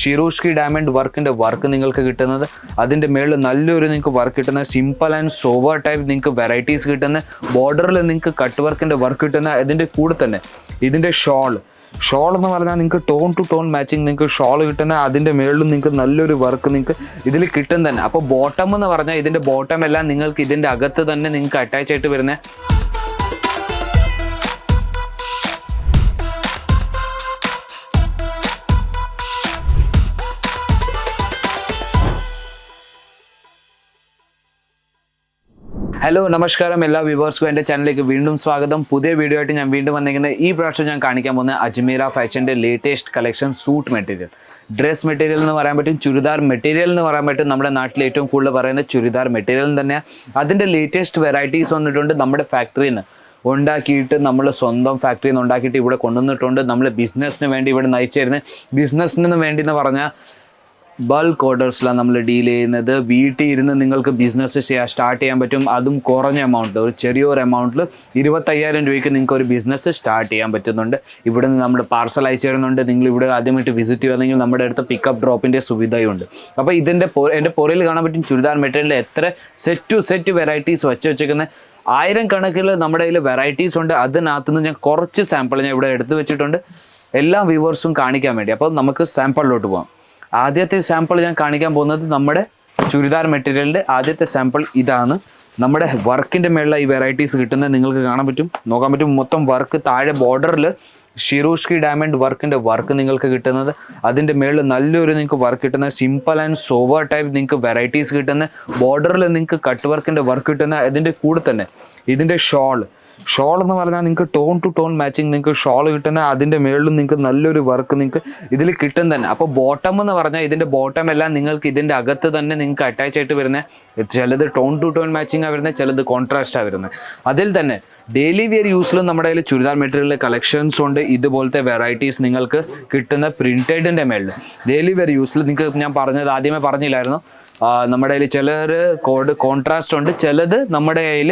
ഷിറൂഷ്കി diamond വർക്കിന്റെ work നിങ്ങൾക്ക് കിട്ടുന്നത്. അതിന്റെ മേളിൽ നല്ലൊരു നിങ്ങൾക്ക് വർക്ക് കിട്ടുന്ന സിമ്പിൾ ആൻഡ് സോവർ ടൈപ്പ് നിങ്ങൾക്ക് വെറൈറ്റീസ് കിട്ടുന്ന ബോർഡറിൽ നിങ്ങൾക്ക് കട്ട് വർക്കിന്റെ വർക്ക് കിട്ടുന്ന അതിന്റെ കൂടെ തന്നെ ഇതിന്റെ ഷോൾ ഷോൾ എന്ന് പറഞ്ഞാൽ നിങ്ങൾക്ക് ടോൺ ടു ടോൺ മാച്ചിങ് നിങ്ങൾക്ക് ഷോൾ കിട്ടുന്ന അതിന്റെ മേളിൽ നിങ്ങൾക്ക് നല്ലൊരു വർക്ക് നിങ്ങൾക്ക് ഇതിൽ കിട്ടും തന്നെ അപ്പോൾ ബോട്ടം എന്ന് പറഞ്ഞാൽ ഇതിന്റെ ബോട്ടം എല്ലാം നിങ്ങൾക്ക് ഇതിന്റെ അകത്ത് തന്നെ നിങ്ങൾക്ക് അറ്റാച്ച് ആയിട്ട് വരുന്ന ഹലോ നമസ്കാരം എല്ലാ വ്യൂവേഴ്സ്ക്കും എന്റെ ചാനലിലേക്ക് വീണ്ടും സ്വാഗതം. പുതിയ വീഡിയോ ആയിട്ട് ഞാൻ വീണ്ടും വന്നിരിക്കുന്നത് ഈ പ്രാവശ്യം ഞാൻ കാണിക്കാൻ പോകുന്നത് Ajmeera ഫാഷന്റെ latest collection suit material dress material എന്ന് പറയാൻ പറ്റും ചുരിദാർ മെറ്റീരിയൽ എന്ന് പറയാൻ പറ്റും. നമ്മുടെ നാട്ടിൽ ഏറ്റവും കൂടുതൽ പറയുന്ന ചുരിദാർ മെറ്റീരിയൽ തന്നെയാണ് അതിന്റെ ലേറ്റസ്റ്റ് വെറൈറ്റീസ് വന്നിട്ടുണ്ട് നമ്മുടെ ഫാക്ടറിയിൽ നിന്ന് ഉണ്ടാക്കിയിട്ട് നമ്മൾ സ്വന്തം ഫാക്ടറിയിൽ നിന്ന് ഉണ്ടാക്കിയിട്ട് ഇവിടെ കൊണ്ടുവന്നിട്ടുണ്ട്. നമ്മൾ ബിസിനസ്സിന് വേണ്ടി ഇവിടെ നയിച്ചിരുന്നത്. ബിസിനസ്സിന് വേണ്ടി എന്ന് പറഞ്ഞാൽ ബൾക്ക് ഓർഡേഴ്സിലാണ് നമ്മൾ ഡീൽ ചെയ്യുന്നത്. വീട്ടിൽ ഇരുന്ന് നിങ്ങൾക്ക് ബിസിനസ് ചെയ്യാൻ സ്റ്റാർട്ട് ചെയ്യാൻ പറ്റും. അതും കുറഞ്ഞ എമൗണ്ട് ഒരു ചെറിയൊരു എമൗണ്ടിൽ ഇരുപത്തയ്യായിരം രൂപയ്ക്ക് നിങ്ങൾക്ക് ഒരു ബിസിനസ് സ്റ്റാർട്ട് ചെയ്യാൻ പറ്റുന്നുണ്ട്. ഇവിടെ നിന്ന് നമ്മൾ പാർസൽ അയച്ചു തരുന്നുണ്ട്. നിങ്ങൾ ഇവിടെ ആദ്യമായിട്ട് വിസിറ്റ് ചെയ്യുകയാണെങ്കിൽ നമ്മുടെ അടുത്ത് പിക്കപ്പ് ഡ്രോപ്പിന്റെ സുവിധയുണ്ട്. അപ്പോൾ ഇതിന്റെ എന്റെ പുറയിൽ കാണാൻ പറ്റും ചുരിദാർ മെറ്റീരിയൽ എത്ര സെറ്റ് ടു സെറ്റ് വെറൈറ്റീസ് വെച്ച് വെച്ചേക്കുന്ന. ആയിരം കണക്കിൽ നമ്മുടെ കയ്യിൽ വെറൈറ്റീസ് ഉണ്ട്. അതിനകത്തുനിന്ന് ഞാൻ കുറച്ച് സാമ്പിൾ ഞാൻ ഇവിടെ എടുത്തു വെച്ചിട്ടുണ്ട്. എല്ലാ വ്യൂവേഴ്സും കാണിക്കാൻ വേണ്ടി. അപ്പോൾ നമുക്ക് സാമ്പിളിലോട്ട് പോകാം ആദ്യത്തെ സാമ്പിൾ ഞാൻ കാണിക്കാൻ പോകുന്നത് നമ്മുടെ ചുരിദാർ മെറ്റീരിയലിന്റെ ആദ്യത്തെ സാമ്പിൾ ഇതാണ്. നമ്മുടെ വർക്കിന്റെ മേളിൽ ഈ വെറൈറ്റീസ് കിട്ടുന്നത്. നിങ്ങൾക്ക് കാണാൻ പറ്റും. നോക്കാൻ പറ്റും. മൊത്തം വർക്ക് താഴെ ബോർഡറിൽ ഷിറൂഷ്കി ഡയമണ്ട് വർക്കിന്റെ വർക്ക് നിങ്ങൾക്ക് കിട്ടുന്നത്. അതിന്റെ മേളിൽ നല്ലൊരു നിങ്ങൾക്ക് വർക്ക് കിട്ടുന്ന സിമ്പിൾ ആൻഡ് സോവർ ടൈപ്പ് നിങ്ങൾക്ക് വെറൈറ്റീസ് കിട്ടുന്ന. ബോർഡറിൽ നിങ്ങൾക്ക് കട്ട് വർക്കിന്റെ വർക്ക് കിട്ടുന്ന. ഇതിന്റെ കൂടെ തന്നെ ഇതിന്റെ ഷോൾ ഷോൾ എന്ന് പറഞ്ഞാൽ നിങ്ങൾക്ക് ടോൺ ടു ടോൺ മാച്ചിങ് നിങ്ങൾക്ക് ഷോൾ കിട്ടുന്ന അതിന്റെ മേളിലും നിങ്ങൾക്ക് നല്ലൊരു വർക്ക് നിങ്ങൾക്ക് ഇതിൽ കിട്ടും തന്നെ. അപ്പോൾ ബോട്ടം എന്ന് പറഞ്ഞാൽ ഇതിന്റെ ബോട്ടം എല്ലാം നിങ്ങൾക്ക് ഇതിന്റെ അകത്ത് തന്നെ നിങ്ങൾക്ക് അറ്റാച്ച് ആയിട്ട് വരുന്നത്. ചിലത് ടോൺ ടു ടോൺ മാച്ചിങ് ആ വരുന്നത് ചിലത് കോൺട്രാസ്റ്റ് ആ വരുന്നത്. അതിൽ തന്നെ ഡെയിലി വെയർ യൂസിലും നമ്മുടെ കയ്യിൽ ചുരിദാർ മെറ്റീരിയലിലെ കളക്ഷൻസ് ഉണ്ട്. ഇതുപോലത്തെ വെറൈറ്റീസ് നിങ്ങൾക്ക് കിട്ടുന്ന പ്രിന്റഡിന്റെ മേളിൽ ഡെയിലി വെയർ യൂസിൽ നിങ്ങൾക്ക് ഞാൻ പറഞ്ഞത് ആദ്യമേ പറഞ്ഞില്ലായിരുന്നു. നമ്മുടെ കയ്യിൽ ചിലർ കോഡ് കോൺട്രാസ്റ്റ് ഉണ്ട് ചിലത് നമ്മുടെ കയ്യിൽ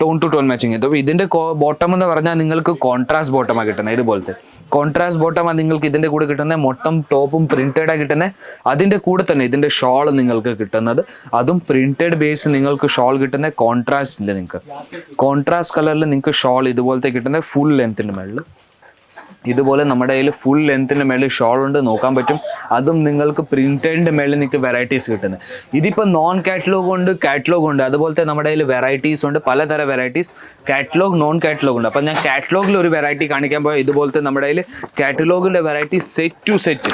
ടോൺ ടു ടോൺ മാച്ചിങ് അപ്പോൾ ഇതിന്റെ ബോട്ടം എന്ന് പറഞ്ഞാൽ നിങ്ങൾക്ക് കോൺട്രാസ്റ്റ് ബോട്ടമാണ് കിട്ടുന്നത് ഇതുപോലത്തെ. കോൺട്രാസ്റ്റ് ബോട്ടമാണ് നിങ്ങൾക്ക് ഇതിന്റെ കൂടെ കിട്ടുന്നത് മൊത്തം ടോപ്പും പ്രിന്റഡാണ് കിട്ടുന്നത് അതിന്റെ കൂടെ തന്നെ ഇതിന്റെ ഷോൾ നിങ്ങൾക്ക് കിട്ടുന്നത്. അതും പ്രിന്റഡ് ബേസ് നിങ്ങൾക്ക് ഷോൾ കിട്ടുന്ന കോൺട്രാസ്റ്റിൽ നിങ്ങൾക്ക് കോൺട്രാസ്റ്റ് കളറിൽ നിങ്ങൾക്ക് ഷോൾ ഇതുപോലത്തെ കിട്ടുന്നത് ഫുൾ ലെങ്ത്തിന്റെ മേളിൽ ഇതുപോലെ നമ്മുടെ കയ്യിൽ ഫുൾ ലെങ്ത്തിന്റെ മേളിൽ ഷോൾ ഉണ്ട് നോക്കാൻ പറ്റും. അതും നിങ്ങൾക്ക് പ്രിന്റഡിന്റെ മേളിൽ നിങ്ങൾക്ക് വെറൈറ്റീസ് കിട്ടുന്നത്. ഇതിപ്പോൾ നോൺ കാറ്റലോഗ് ഉണ്ട് കാറ്റലോഗ് ഉണ്ട്. അതുപോലത്തെ നമ്മുടെ കയ്യിൽ വെറൈറ്റീസ് ഉണ്ട് പലതരം വെറൈറ്റീസ് കാറ്റലോഗ് നോൺ കാറ്റലോഗ് ഉണ്ട്. അപ്പം ഞാൻ കാറ്റലോഗിൽ ഒരു വെറൈറ്റി കാണിക്കാൻ പോയാൽ ഇതുപോലത്തെ നമ്മുടെ കയ്യിൽ കാറ്റലോഗിന്റെ വെറൈറ്റി സെറ്റ് ടു സെറ്റ്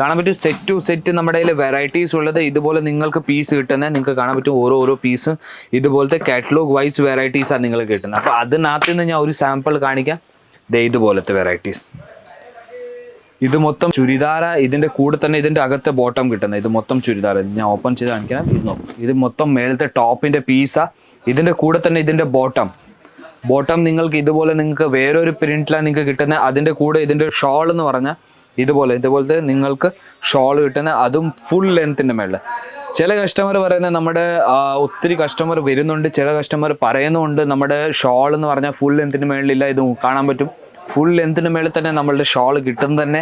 കാണാൻ പറ്റും? സെറ്റ് ടു സെറ്റ് നമ്മുടെ കയ്യിൽ വെറൈറ്റീസ് ഉള്ളത്. ഇതുപോലെ നിങ്ങൾക്ക് പീസ് കിട്ടുന്നത്. നിങ്ങൾക്ക് കാണാൻ പറ്റും ഓരോ ഓരോ പീസ് ഇതുപോലത്തെ കാറ്റലോഗ് വൈസ് വെറൈറ്റീസാണ് നിങ്ങൾക്ക് കിട്ടുന്നത്. അപ്പോൾ അതിനകത്ത് നിന്ന് ഞാൻ ഒരു സാമ്പിൾ കാണിക്കാം. ദേ ഇതുപോലത്തെ വെറൈറ്റീസ് ഇത് മൊത്തം ചുരിദാര ഇതിന്റെ കൂടെ തന്നെ ഇതിന്റെ അകത്തെ ബോട്ടം കിട്ടുന്നത്. ഇത് മൊത്തം ചുരിദാര ഇത് ഞാൻ ഓപ്പൺ ചെയ്ത് കാണിക്കണം ഇത് നോക്കും. ഇത് മൊത്തം മേലത്തെ ടോപ്പിന്റെ പീസ ഇതിന്റെ കൂടെ തന്നെ ഇതിന്റെ ബോട്ടം ബോട്ടം നിങ്ങൾക്ക് ഇതുപോലെ നിങ്ങൾക്ക് വേറൊരു പ്രിന്റിലാണ് നിങ്ങൾക്ക് കിട്ടുന്നത് അതിന്റെ കൂടെ ഇതിന്റെ ഷോൾ എന്ന് പറഞ്ഞാൽ ഇതുപോലെ. ഇതുപോലത്തെ നിങ്ങൾക്ക് ഷോൾ കിട്ടുന്ന. അതും ഫുൾ ലെങ്ത്തിന്റെ മേളിൽ ചില കസ്റ്റമർ പറയുന്നത് നമ്മുടെ ഒത്തിരി കസ്റ്റമർ വരുന്നുണ്ട് ചില കസ്റ്റമർ പറയുന്നുണ്ട് നമ്മുടെ ഷോൾ എന്ന് പറഞ്ഞാൽ ഫുൾ ലെന്തിന് മേളിലില്ല ഇത് കാണാൻ പറ്റും. ഫുൾ ലെന്തിന് മേളിൽ തന്നെ നമ്മളുടെ ഷോൾ കിട്ടും തന്നെ.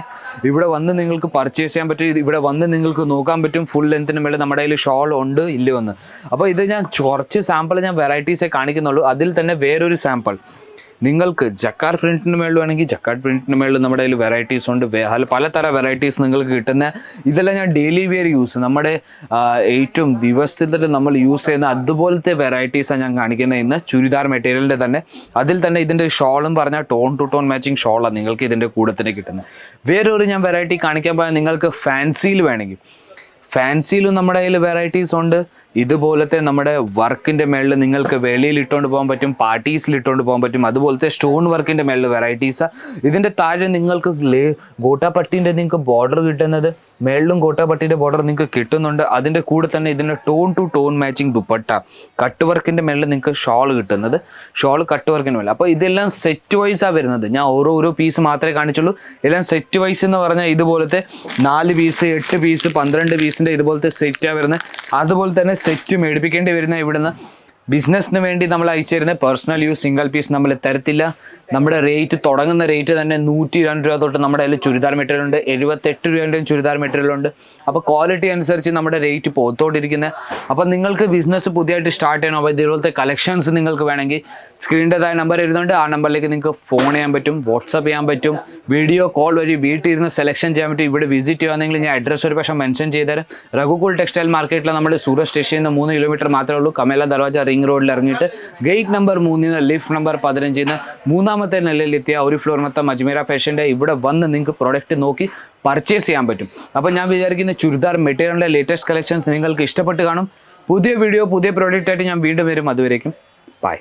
ഇവിടെ വന്ന് നിങ്ങൾക്ക് പർച്ചേസ് ചെയ്യാൻ പറ്റും ഇവിടെ വന്ന് നിങ്ങൾക്ക് നോക്കാൻ പറ്റും ഫുൾ ലെന്തിന് മേളിൽ നമ്മുടെ കയ്യിൽ ഷോൾ ഉണ്ട് ഇല്ലയോ എന്ന്. അപ്പോൾ ഇത് ഞാൻ കുറച്ച് സാമ്പിൾ ഞാൻ വെറൈറ്റീസേ കാണിക്കുന്നുള്ളൂ. അതിൽ തന്നെ വേറൊരു സാമ്പിൾ നിങ്ങൾക്ക് ജക്കാർ പ്രിന്റിന് മേളിൽ വേണമെങ്കിൽ ജക്കാർ പ്രിന്റിന് മേളിൽ നമ്മുടെ കയ്യിൽ വെറൈറ്റീസ് ഉണ്ട്. പലതര വെറൈറ്റീസ് നിങ്ങൾക്ക് കിട്ടുന്ന ഇതെല്ലാം ഞാൻ ഡെയിലി വെയർ യൂസ് നമ്മുടെ ഏറ്റവും ദിവസത്തിൽ നമ്മൾ യൂസ് ചെയ്യുന്ന അതുപോലത്തെ വെറൈറ്റീസാണ് ഞാൻ കാണിക്കുന്നത് ഇന്ന്. ചുരിദാർ മെറ്റീരിയലിന്റെ തന്നെ. അതിൽ തന്നെ ഇതിന്റെ ഷോളും പറഞ്ഞാൽ ടോൺ ടു ടോൺ മാച്ചിങ് ഷോളാണ് നിങ്ങൾക്ക് ഇതിന്റെ കൂടെ തന്നെ കിട്ടുന്നത്. വേറൊരു ഞാൻ വെറൈറ്റി കാണിക്കാൻ പോയാൽ നിങ്ങൾക്ക് ഫാൻസിയിൽ വേണമെങ്കിൽ. ഫാൻസിയിലും നമ്മുടെ കയ്യിൽ വെറൈറ്റീസ് ഉണ്ട്. ഇതുപോലത്തെ നമ്മുടെ വർക്കിന്റെ മേളിൽ നിങ്ങൾക്ക് വെളിയിൽ ഇട്ടുകൊണ്ട് പോകാൻ പറ്റും പാർട്ടീസിൽ ഇട്ടുകൊണ്ട് പോകാൻ പറ്റും അതുപോലത്തെ സ്റ്റോൺ വർക്കിന്റെ മേളിൽ വെറൈറ്റീസ്. ഇതിന്റെ താഴെ നിങ്ങൾക്ക് ഗോട്ടാപ്പട്ടിന്റെ നിങ്ങൾക്ക് ബോർഡർ കിട്ടുന്നത് മേളിലും കോട്ടാപ്പട്ടിയുടെ ബോർഡർ നിങ്ങൾക്ക് കിട്ടുന്നുണ്ട്. അതിന്റെ കൂടെ തന്നെ ഇതിന്റെ tone to tone matching dupatta. Cut വർക്കിന്റെ മേളിൽ നിങ്ങൾക്ക് ഷോൾ കിട്ടുന്നത്. ഷോൾ കട്ട് വർക്കിന് മേളിൽ. അപ്പോൾ ഇതെല്ലാം സെറ്റ് വൈസ് ആ വരുന്നത്. ഞാൻ ഓരോ ഓരോ പീസ് മാത്രമേ കാണിച്ചുള്ളൂ. എല്ലാം സെറ്റ് വൈസ് എന്ന് പറഞ്ഞാൽ ഇതുപോലത്തെ നാല് പീസ് എട്ട് പീസ് പന്ത്രണ്ട് പീസിന്റെ ഇതുപോലത്തെ സെറ്റാണ് വരുന്നത്. അതുപോലെ തന്നെ സെറ്റ് മേടിപ്പിക്കേണ്ടി വരുന്ന ഇവിടുന്ന് ബിസിനസ്സിന് വേണ്ടി നമ്മൾ അയച്ചു തരുന്ന പേഴ്സണൽ യൂസ് സിംഗിൾ പീസ് നമ്മൾ തരത്തില്ല. നമ്മുടെ റേറ്റ് തുടങ്ങുന്ന റേറ്റ് തന്നെ നൂറ്റി രണ്ട് രൂപ തൊട്ട് നമ്മുടെ കയ്യിൽ ചുരിദാർ മെറ്റീരിയൽ ഉണ്ട്. എഴുപത്തെട്ട് രൂപയുടെയും ചുരിദാർ മെറ്റീരിയൽ ഉണ്ട്. അപ്പോൾ ക്വാളിറ്റി അനുസരിച്ച് നമ്മുടെ റേറ്റ് പോത്തോണ്ടിരിക്കുന്നത് അപ്പോൾ നിങ്ങൾക്ക് ബിസിനസ് പുതിയതായിട്ട് സ്റ്റാർട്ട് ചെയ്യണം. അപ്പോൾ ഇതുപോലത്തെ കളക്ഷൻസ് നിങ്ങൾക്ക് വേണമെങ്കിൽ സ്ക്രീനിന്റെതായ നമ്പർ എഴുതുന്നുണ്ട്. ആ നമ്പറിലേക്ക് നിങ്ങൾക്ക് ഫോൺ ചെയ്യാൻ പറ്റും വാട്സപ്പ് ചെയ്യാൻ പറ്റും വീഡിയോ കോൾ വഴി വീട്ടിൽ ഇരുന്ന് സെലക്ഷൻ ചെയ്യാൻ പറ്റും. ഇവിടെ വിസിറ്റ് ചെയ്യുകയാണെങ്കിൽ ഞാൻ അഡ്രസ്സ് ഒരു പക്ഷേ മെൻഷൻ ചെയ്തുതരാം. രഘുകുൾ ടെക്സ്റ്റൈൽ മാർക്കറ്റിൽ നമ്മുടെ സൂരത് സ്റ്റേഷനിൽ നിന്ന് മൂന്ന് കിലോമീറ്റർ മാത്രമേ ഉള്ളൂ. കമേല ദർവാജ റിംഗ് റോഡിൽ ഇറങ്ങിയിട്ട് ഗേറ്റ് നമ്പർ മൂന്നിൽ നിന്ന് ലിഫ്റ്റ് നമ്പർ പതിനഞ്ചിൽ നിന്ന് മൂന്നാമത്തെ നിലയിൽ എത്തിയ ഒരു ഫ്ലോർ മൊത്തം അജ്മീര ഫാഷന്റെ ഇവിടെ വന്ന് നിങ്ങൾക്ക് പ്രൊഡക്റ്റ് നോക്കി പർച്ചേസ് ചെയ്യാൻ പറ്റും. അപ്പോൾ ഞാൻ വിചാരിക്കുന്ന ചുരിദാർ മെറ്റീരിയലിന്റെ ലേറ്റസ്റ്റ് കളക്ഷൻസ് നിങ്ങൾക്ക് ഇഷ്ടപ്പെട്ട് കാണും. പുതിയ വീഡിയോ പുതിയ പ്രോഡക്റ്റായിട്ട് ഞാൻ വീണ്ടും വരും. അതുവരേക്കും ബൈ